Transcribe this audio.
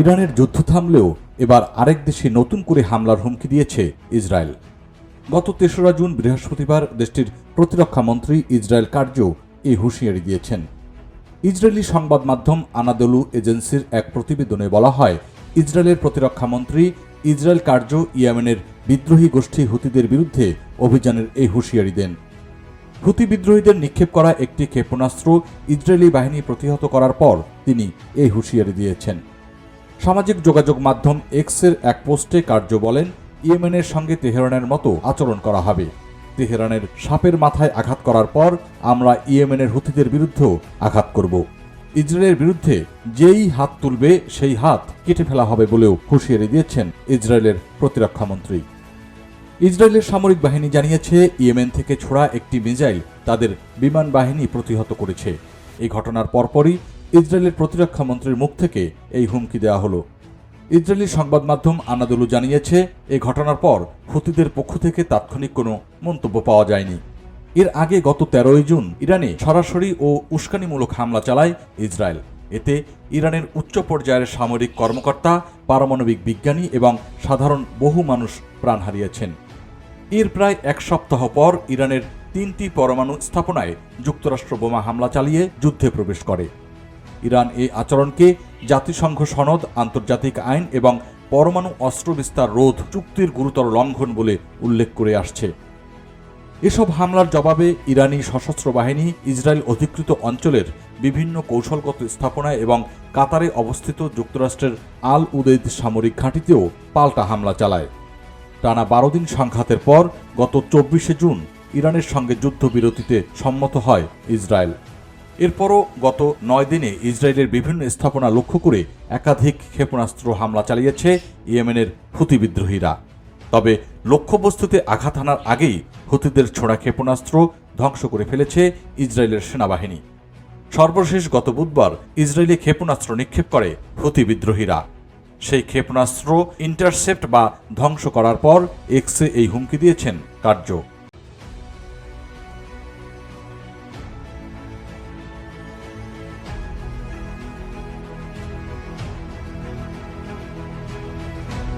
ইরানের যুদ্ধ থামলেও এবার আরেক দেশে নতুন করে হামলার হুমকি দিয়েছে ইসরায়েল। গত তেসরা জুন বৃহস্পতিবার দেশটির প্রতিরক্ষা মন্ত্রী ইসরায়েল কার্য এই হুঁশিয়ারি দিয়েছেন। ইসরায়েলি সংবাদ মাধ্যম আনাদলু এজেন্সির এক প্রতিবেদনে বলা হয়, ইসরায়েলের প্রতিরক্ষা মন্ত্রী ইসরায়েল কার্য ইয়েমেনের বিদ্রোহী গোষ্ঠী হুতিদের বিরুদ্ধে অভিযানের এই হুঁশিয়ারি দেন। হুতি বিদ্রোহীদের নিক্ষেপ করা একটি ক্ষেপণাস্ত্র ইসরায়েলি বাহিনী প্রতিহত করার পর তিনি এই হুঁশিয়ারি দিয়েছেন। সামাজিক যোগাযোগ মাধ্যম এক্সের এক পোস্টে কার্য বলেন, ইয়েমেনের সঙ্গে তেহরানের মতো আচরণ করা হবে। তেহরানের সাপের মাথায় আঘাত করার পর আমরা ইয়েমেনের হুতিদের বিরুদ্ধেও আঘাত করব। ইসরায়েলের বিরুদ্ধে যেই হাত তুলবে, সেই হাত কেটে ফেলা হবে বলেও হুঁশিয়ারি দিয়েছেন ইসরায়েলের প্রতিরক্ষা মন্ত্রী। ইসরায়েলের সামরিক বাহিনী জানিয়েছে, ইয়েমেন থেকে ছোড়া একটি মিসাইল তাদের বিমান বাহিনী প্রতিহত করেছে। এই ঘটনার পরপরই ইসরায়েলের প্রতিরক্ষা মন্ত্রীর মুখ থেকে এই হুমকি দেওয়া হলো। ইসরায়েলি সংবাদ মাধ্যম আনাদুলু জানিয়েছে এই ঘটনার পর হুতিদের পক্ষ থেকে তাৎক্ষণিক কোনো মন্তব্য পাওয়া যায়নি। এর আগে গত তেরোই জুন ইরানে সরাসরি ও উস্কানিমূলক হামলা চালায় ইসরায়েল। এতে ইরানের উচ্চ পর্যায়ের সামরিক কর্মকর্তা, পারমাণবিক বিজ্ঞানী এবং সাধারণ বহু মানুষ প্রাণ হারিয়েছেন। এর প্রায় এক সপ্তাহ পর ইরানের তিনটি পরমাণু স্থাপনায় যুক্তরাষ্ট্র বোমা হামলা চালিয়ে যুদ্ধে প্রবেশ করে। ইরান এই আচরণকে জাতিসংঘ সনদ, আন্তর্জাতিক আইন এবং পরমাণু অস্ত্র বিস্তার রোধ চুক্তির গুরুতর লঙ্ঘন বলে উল্লেখ করে আসছে। এসব হামলার জবাবে ইরানি সশস্ত্র বাহিনী ইসরায়েল অধিকৃত অঞ্চলের বিভিন্ন কৌশলগত স্থাপনায় এবং কাতারে অবস্থিত যুক্তরাষ্ট্রের আল উদেদ সামরিক ঘাঁটিতেও পাল্টা হামলা চালায়। টানা বারো দিন সংঘাতের পর গত চব্বিশে জুন ইরানের সঙ্গে যুদ্ধবিরতিতে সম্মত হয় ইসরায়েল। এরপরও গত নয় দিনে ইসরায়েলের বিভিন্ন স্থাপনা লক্ষ্য করে একাধিক ক্ষেপণাস্ত্র হামলা চালিয়েছে ইয়েমেনের হুতি বিদ্রোহীরা। তবে লক্ষ্যবস্তুতে আঘাত হানার আগেই হুতিদের ছোড়া ক্ষেপণাস্ত্র ধ্বংস করে ফেলেছে ইসরায়েলের সেনাবাহিনী। সর্বশেষ গত বুধবার ইসরায়েলি ক্ষেপণাস্ত্র নিক্ষেপ করে হুতি বিদ্রোহীরা। সেই ক্ষেপণাস্ত্র ইন্টারসেপ্ট বা ধ্বংস করার পর এক্সে এই হুমকি দিয়েছেন কার্য